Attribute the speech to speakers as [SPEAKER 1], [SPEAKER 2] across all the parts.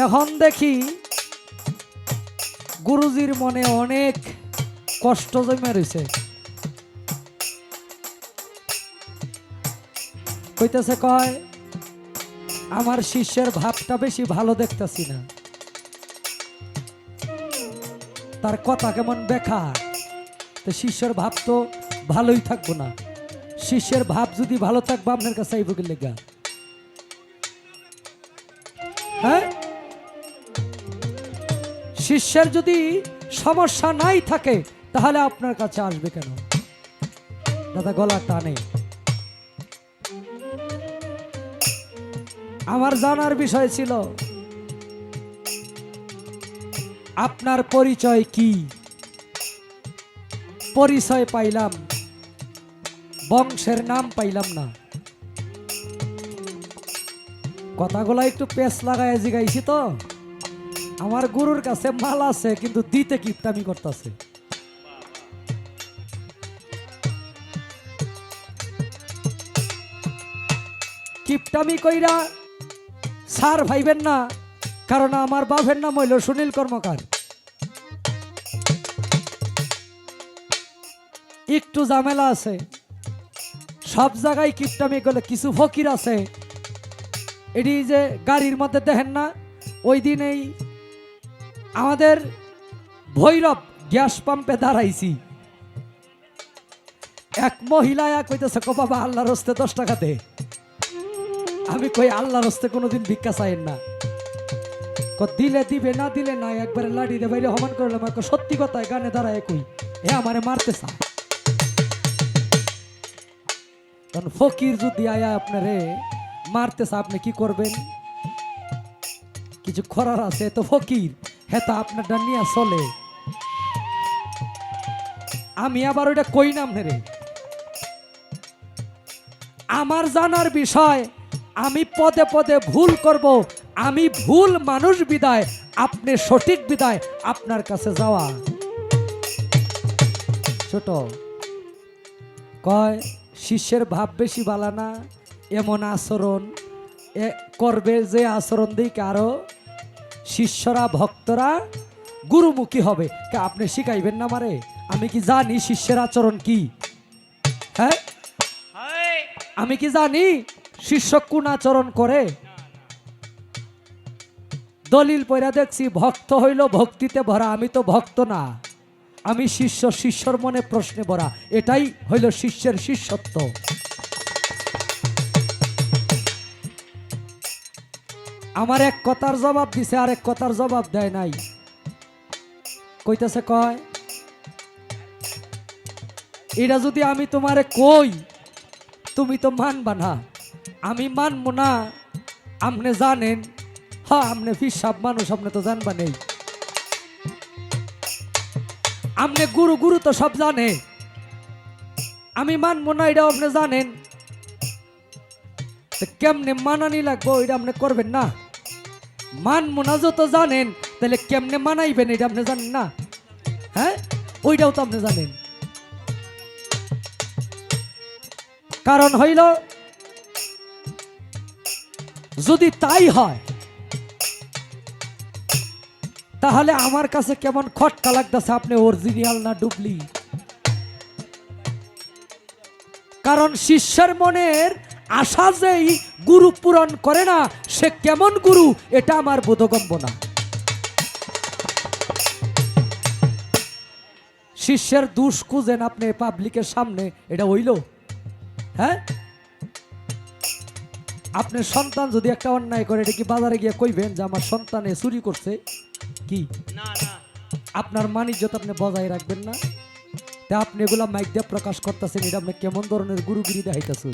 [SPEAKER 1] এখন দেখি গুরুজির মনে অনেক কষ্ট জমে রয়েছে কইতেছে কয়, আমার শিষ্যের ভাবটা বেশি ভালো দেখতেছি না। তার কথা কেমন বেকার। তো শিষ্যের ভাব তো ভালোই থাকব না। শিষ্যের ভাব যদি ভালো থাকব, আপনার কাছে আইব কি লেগা শিষ্যের যদি সমস্যা নাই থাকে, তাহলে আপনার কাছে আসবে কেন? দাদা, গলা টানে। আমার জানার বিষয় ছিল, আপনার পরিচয় কি? পরিচয় পাইলাম, বংশের নাম পাইলাম না। কথাগুলো একটু পেস লাগায় জিগাইছি তো। আমার গুরুর কাছে মাল আছে, কিন্তু দিতে কিপটামি করতেছে। কিপটামি কইরা সার ভাইবেন না, কারণ আমার বাপের নাম হইল সুনীল কর্মকার। একটু ঝামেলা আছে। সব জায়গায় কিপটামি করলে কিছু ফকির আছে। এটি যে গাড়ির মধ্যে দেখেন না, ওই দিনেই আমাদের ভৈরব গ্যাস পাম্পে দাঁড়াইছি। এক মহিলা এক কইতেছে কো বাবা, আল্লাহর হস্তে দশ টাকাতে আমি কই, আল্লাহর হস্তে কোনোদিন ভিক্ষা চাইেন না। ক, দিলে দিবে, না দিলে না একবারে লাড়ি দে বাইরে হমান এক সত্যি কথায় গানে দাঁড়ায় কই? এ আমারে মারতে চা কারণ ফকির যদি আয়া আপনারে মারতে চা আপনি কি করবেন? কিছু খরার আছে তো ফকির। হ্যাঁ তা আপনারটা নিয়ে চলে। আমি আবার ওইটা কই নাম রে? আমার জানার বিষয়, আমি পদে পদে ভুল করব, আমি ভুল মানুষ বিদায়, আপনি সঠিক বিদায় আপনার কাছে যাওয়া। ছোট, কয়, শিষ্যের ভাব বেশি বালা না, এমন আচরণ করবে যে আচরণ দিকে কারও শিষ্যরা ভক্তরা গুরুমুখী হবে। আপনি শিখাইবেন না মারে আমি কি জানি শিষ্যের আচরণ কি? হ্যাঁ? আমি কি জানি শিষ্য কোন আচরণ করে? দলিল পয়রা দেখছি ভক্ত হইল ভক্তিতে ভরা আমি তো ভক্ত না। আমি শিষ্য শিষ্যর মনে প্রশ্নে ভরা। এটাই হইল শিষ্যের শিষ্যত্ব। আমার এক কথার জবাব দিছে আর এক কথার জবাব দেয় নাই। কইতেছে কয়? এটা যদি আমি তোমারে কই, তুমি তো মানবা না। আমি মানবো না। আপনি জানেন। হ্যাঁ আপনি ফিসাব মানুষ, আপনি তো জানবা নেই। আপনি গুরু গুরু তো সব জানে। আমি মানবো না এটা আপনি জানেন। কেমনে মানানি লাগবো, এটা আপনি করবেন না। মানবো না যত জানেন, তাহলে কেমনে মানাইবেন এটা আপনি জানেন না? হ্যাঁ? ওইটাও তো আপনি জানেন। কারণ হইল, যদি তাই হয়, তাহলে আমার কাছে কেমন খটকা লাগতেছে আপনি অরিজিনাল না ডুবলি? কারণ শিষ্যের মনের আশা যেই গুরু পূরণ করে না সে কেমন গুরু এটা আমার বোধগম্য না শিষ্যের দুষ খুঁজেন আপনি পাবলিকের সামনে এটা হইল। হ্যাঁ? আপনার সন্তান যদি একটা অন্যায় করে এটা কি বাজারে গিয়ে কইবেন যে আমার সন্তানে চুরি করছে? কি?
[SPEAKER 2] না না।
[SPEAKER 1] আপনার মানিজ্যত আপনি বজায় রাখবেন না? তা আপনি এগুলা মাইক দিয়ে প্রকাশ করতেছেন এটা আপনি কেমন ধরনের গুরুগিরি দেখাইতেছেন?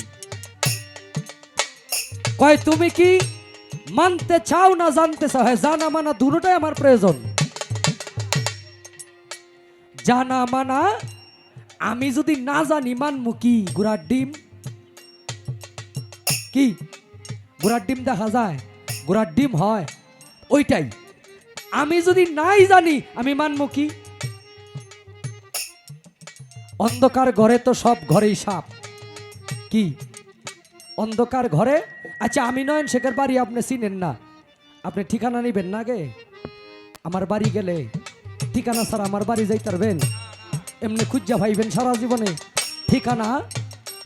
[SPEAKER 1] কয় তুমি কি মানতে চাও না, জানতে চাও। হ্যাঁ জানা মানা দুটোটাই আমার প্রয়োজন। জানা মানা, আমি যদি না জানি, মানমু কি? গুড়ার ডিম? কি? গুড়ার ডিম দেখা যায়? গুড়ার ডিম হয়। ওইটাই। আমি যদি নাই জানি, আমি মানবো কি? অন্ধকার ঘরে তো সব ঘরেই সাপ। কি? অন্ধকার ঘরে আচ্ছা আমি নয়ন শেখের বাড়ি আপনি চিনেন না। আপনি ঠিকানা নিবেন না আগে? আমার বাড়ি গেলে ঠিকানা স্যার আমার বাড়ি যাইতে পারবেন? এমনি খুঁজা ভাইবেন সারা জীবনে। ঠিকানা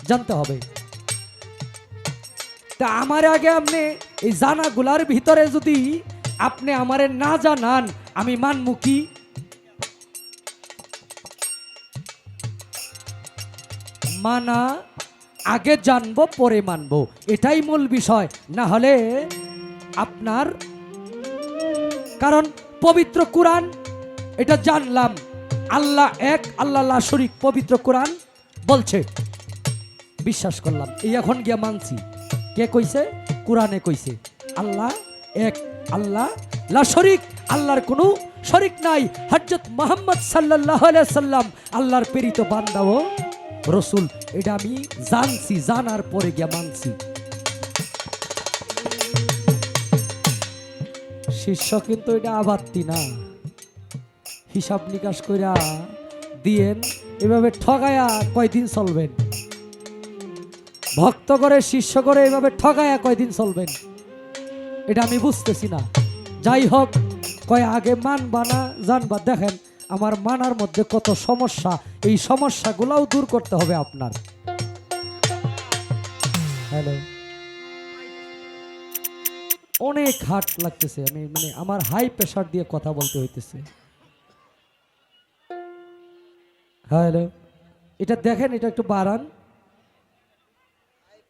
[SPEAKER 1] জানতে হবে। তা আমার আগে আপনি এই জানাগুলার ভিতরে যদি আপনি আমারে না জানান, আমি মানমু কি? মানা আগে জানব, পরে মানবো। এটাই মূল বিষয়। না হলে আপনার, কারণ পবিত্র কোরআন, এটা জানলাম। আল্লাহ এক, আল্লাহ শরিক, পবিত্র কোরআন বলছে। বিশ্বাস করলাম। এই এখন গিয়া মানছি। কে কইছে? কোরআনে কইছে। আল্লাহ এক, আল্লাহ লা শরিক, আল্লাহর কোনো শরিক নাই। হজরত মোহাম্মদ সাল্লাহ সাল্লাম আল্লাহর প্রেরিত বান্দা ও রসুল, এটা আমি জানছি, জানার পরে গিয়া মানছি। শিষ্য কিন্তু এটা আবাত্তি না। হিসাব নিকাশ কইরা দিয়েন, এভাবে ঠগায়া কয়দিন চলবেন? ভক্ত করে, শিষ্য করে, এভাবে ঠগায়া কয়দিন চলবেন? এটা আমি বুঝতেছি না। যাই হোক, কয় আগে মানবা না জানবা, দেখেন আমার মানার মধ্যে কত সমস্যা, এই সমস্যাগুলোও দূর করতে হবে আপনার। হ্যালো অনেক হার্ট লাগতেছে, আমি মানে আমার হাই প্রেশার দিয়ে কথা বলতে হইতেছে। হ্যালো এটা দেখেন, এটা একটু বাড়ান।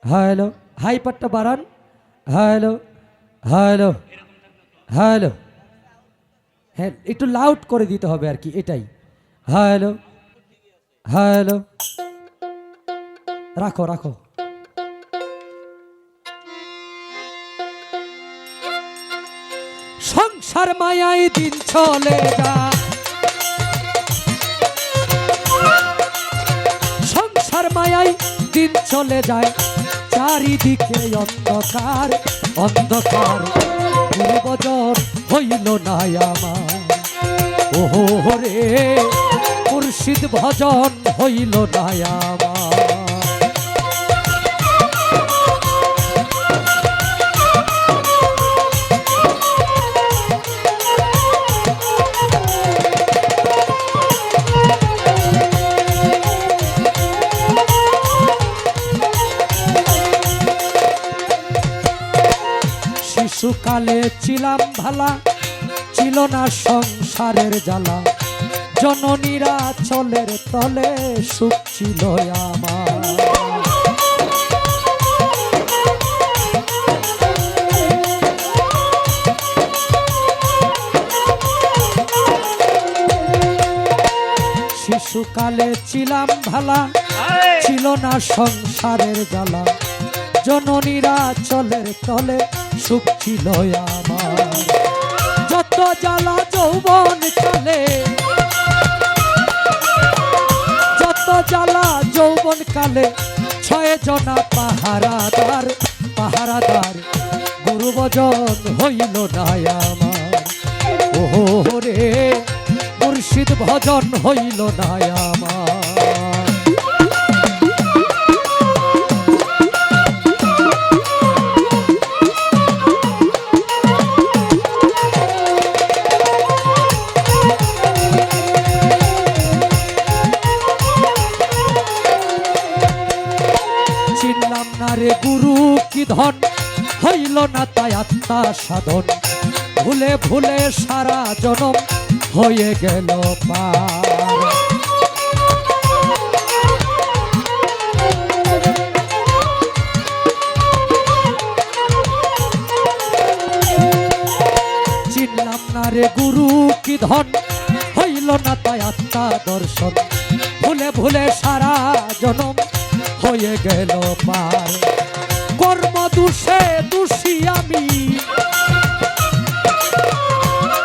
[SPEAKER 1] হ্যালো হাই হাইপারটা বাড়ান। হ্যালো হ্যাঁ হ্যালো হ্যাঁ হ্যালো হ্যাঁ একটু লাউড করে দিতে হবে আর কি, এটাই। হ্যালো হ্যালো রাখো রাখো। সংসার মায়াই দিন চলে যা সংসার মায়াই দিন চলে যায়। চারিদিকে অন্ধকার অন্ধকার। পূর্বজন হইল না আমার। ওহো রে মুর্শিদ ভজন হইল না আমার। ভালা ছিল না সংসারের জ্বালা। জননীরা চলের তলে সুখ ছিল আমার। শিশুকালে ছিলাম ভালা, ছিল না সংসারের জ্বালা। জননীরা চলের তলে সুখ ছিল যত জ্বালা যৌবন কালে, যত জ্বালা যৌবন কালে, ছয় জনা পাহারাদার পাহারাদার, গুরু বজন হইল না আমার ওহো রে, মুর্শিদ ভজন হইল না আমার রে গুরু, কি ধন? হইল না তাই আত্মা সাধন। ভুলে ভুলে সারা জনম হয়ে গেল পার। চিনলাম না রে গুরু, কি ধন? হইল না তাই আত্মা দর্শন। ভুলে ভুলে সারা জনম হয়ে গেল পার। কর্ম দোষে দোষী আমি।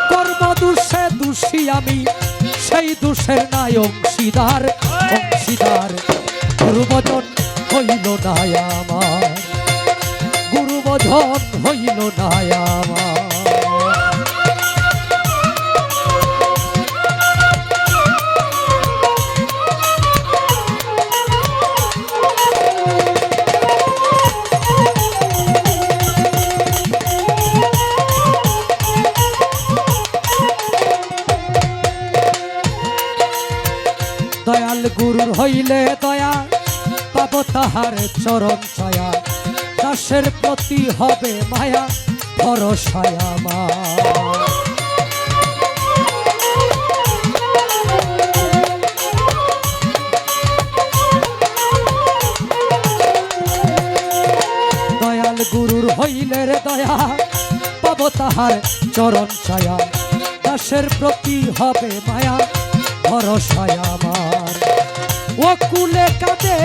[SPEAKER 1] কর্ম দোষে দোষী আমি। সেই দোষের নাই অংশীদার। অংশীদার গুরুবচন হইল না আমার। গুরুবচন হইল না আমার। হইলে দয়া, পাব তাহার চরণ ছায়া। দাসের প্রতি হবে মায়া, ভরসায় আমার। দয়াল গুরুর হইলে রে দয়া, পাব তাহার চরণ ছায়া। দাসের প্রতি হবে মায়া, ভরসায় আমার। ও কুলে কাঁদে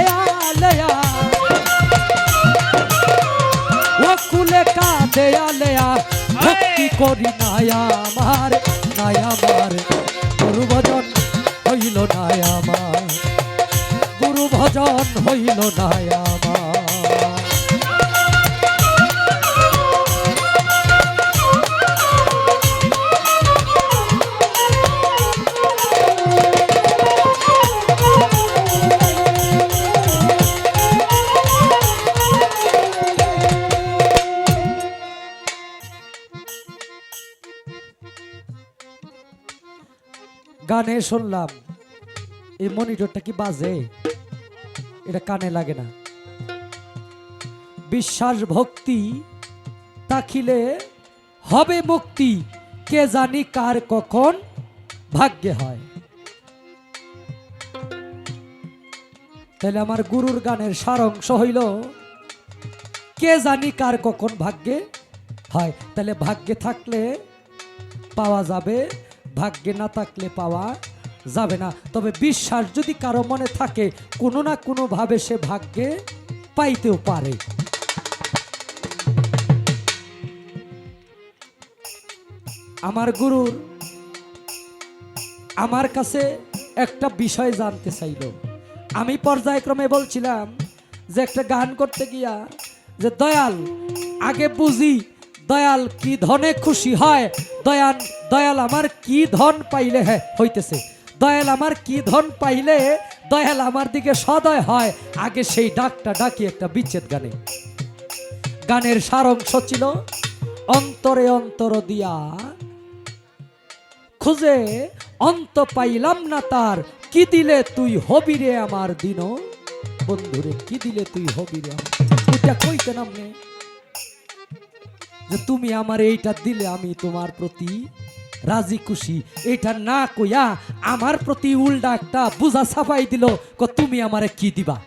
[SPEAKER 1] আলেয়া, ভক্তি করি নাই আমার নাই আমার। গুরু ভজন হইল নাই আমার। গুরু ভজন হইল নাই আমার। গানে শুনলাম, এই মনিটরটা কি বাজে? এটা কানে লাগে না। বিশ্বাস ভক্তি তাকিলে হবে মুক্তি, কে জানি কার কখন ভাগ্যে হয়। তাহলে আমার গুরুর গানের সারাংশ হইল, কে জানি কার কখন ভাগ্যে হয়। তাহলে ভাগ্যে থাকলে পাওয়া যাবে ভাগ্যে না থাকলে পাওয়া যাবে না। তবে বিশ্বাস যদি কারও মনে থাকে, কোনো না কোনোভাবে সে ভাগ্যে পাইতেও পারে। আমার গুরুর আমার কাছে একটা বিষয় জানতে চাইল। আমি পর্যায়ক্রমে বলছিলাম যে একটা গান করতে গিয়া যে, দয়াল, আগে বুঝি দয়াল কি ধনে খুশি হয়? দয়াল দয়াল আমার কি ধন পাইলে হ্যাঁ হইতেছে। দয়াল আমার কি ধন পাইলে? দয়াল আমার দিকে সদয় হয়। আগে সেই ডাকটা ডাকি একটা বিচ্ছেদ গানে। গানের সারাংশ ছিল, অন্তরে অন্তর দিয়া। খুঁজে অন্ত পাইলাম না তার। কি দিলে তুই হবি রে আমার দিন? বন্ধুরে, কি দিলে তুই হবি রে আমার? কইতে নামনে। যে তুমি আমার এইটা দিলে আমি তোমার প্রতি রাজি খুশি। এটা না কইয়া আমার প্রতি উল্টা একটা বুঝা ছাপাই দিল, ক তুমি আমারে কি দিবা?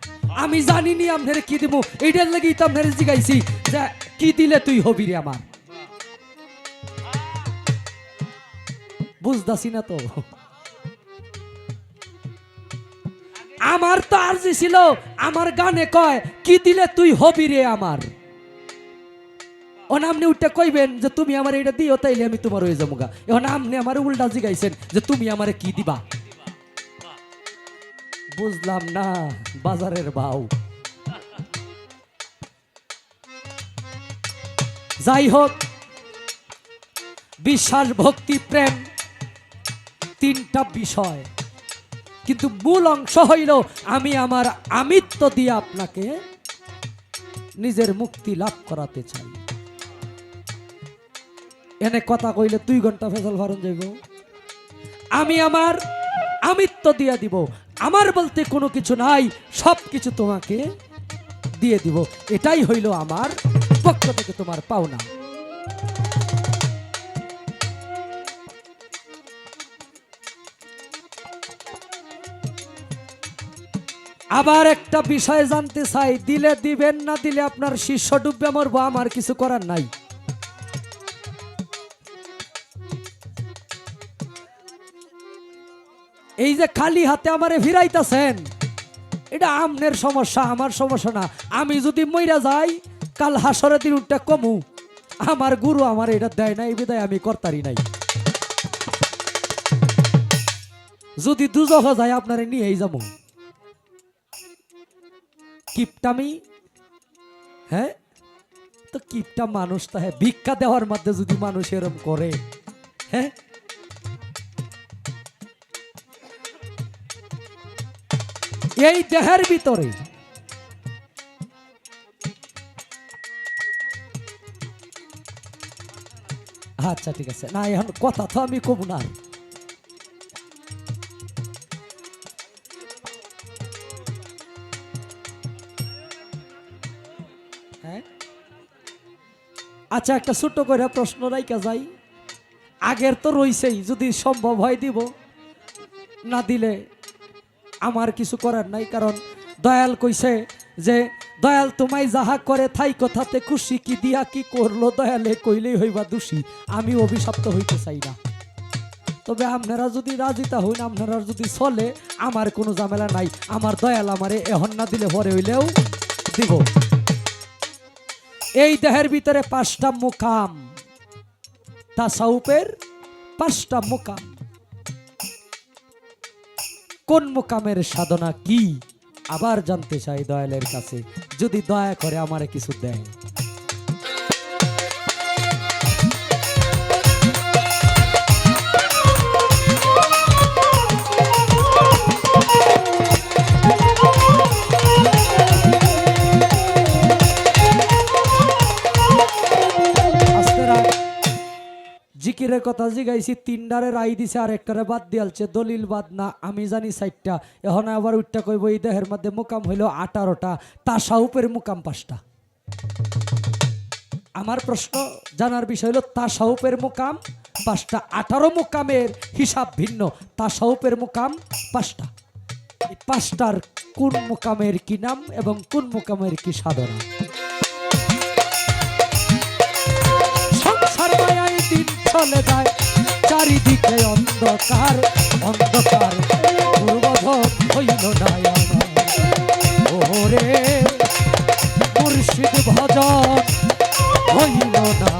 [SPEAKER 1] আমি জানিনি আপনারে কি দিব এইটার লাগেই তো আপনারে জিগাইছি যে কি দিলে তুই হবি রে আমার। বুঝতাছি না তো। আমার তো আরজি ছিল, আমার গানে কয়, কি দিলে তুই হবি রে আমার? ও নামনি উঠতে কইবেন যে তুমি আমার এটা দিও, তাইলে আমি তোমার হয়ে যাব গা। আপনি আমার উল্টা জিগাইছেন যে তুমি আমারে কি দিবা? বুঝলাম না, বাজারের বাউ। যাই হোক, বিশ্বাস, ভক্তি, প্রেম তিনটা বিষয়। কিন্তু মূল অংশ হইল আমি আমার আমিত্ব দিয়ে আপনাকে নিজের মুক্তি লাভ করাতে চাই। এনে কথা কইলে দুই ঘণ্টা ফেসল ভারণ যাইব। আমি আমার আমিত্ব দিয়ে দিব। আমার বলতে কোনো কিছু নাই, সব কিছু তোমাকে দিয়ে দিব। এটাই হইল আমার পক্ষ থেকে তোমার পাওনা। আবার একটা বিষয় জানতে চাই, দিলে দিবেন না দিলে আপনার শিষ্য ডুববে মরবো, আমার কিছু করার নাই। এই যে খালি হাতে আমারে ফিরাইতাছেন, এটা আমনের সমস্যা, আমার সমস্যা না। আমি যদি মইরা যাই, কাল হাসরের দিন উঠটা কমু। আমার গুরু আমার এটা দেয় না এই বিদায় আমি করতারি নাই। যদি দুজহ যায়, আপনারে নিয়েই যাব। কিপটামি? হ্যাঁ? তো কিপটা মানুষ তা হ্যাঁ ভিক্ষা দেওয়ার মধ্যে যদি মানুষ এরম করে হ্যাঁ? এই দেহের ভিতরে। আচ্ছা ঠিক আছে। না, এখন কথা তো আমি কব না। হ্যাঁ? আচ্ছা একটা ছোট্ট করে প্রশ্ন রাইকা যাই। আগের তো রইছেই, যদি সম্ভব হয় দিব। না দিলে আমার কিছু করার নাই, কারণ দয়াল কইছে যে, দয়াল তোমায় যাহা করে থাই কথাতে খুশি, কি দিয়া কি করল দয়ালে কইলেই হইবা দোষী, আমি অভিশপ্ত হইতে চাই না। তবে আপনারা যদি রাজিতা হইন, আপনারা যদি চলে, আমার কোনো ঝামেলা নাই, আমার দয়াল আমারে এখন না দিলে পরে হইলেও দিব। এই দেহের ভিতরে পাঁচটা মুকাম তাসাউপের পাঁচটা মুকাম। কোন মোকামের সাধনা কি? আবার জানতে চাই দয়ালের কাছে। যদি দয়া করে আমারে কিছু দেয় জিকিরের কথা জিগাইছি তিনটারে রাই দিছে আর একটারে বাদ দিয়ালছে দলিল বাদ না, আমি জানি চারটা। এখন আবার উঠটা কইব, এই দেহের মধ্যে মুকাম হইল আঠারোটা তাসাউপের মুকাম পাঁচটা। আমার প্রশ্ন জানার বিষয় হলো তা তাসাউপের মুকাম পাঁচটা, আঠারো মুকামের হিসাব ভিন্ন তা তাসাউপের মুকাম পাঁচটা। পাঁচটার কোন মুকামের কি নাম এবং কোন মুকামের কি সাধনা? চলে যায়। চারিদিকে অন্ধকার অন্ধকার পূর্বধন হইল না মুর্শিদ ভজন হইল না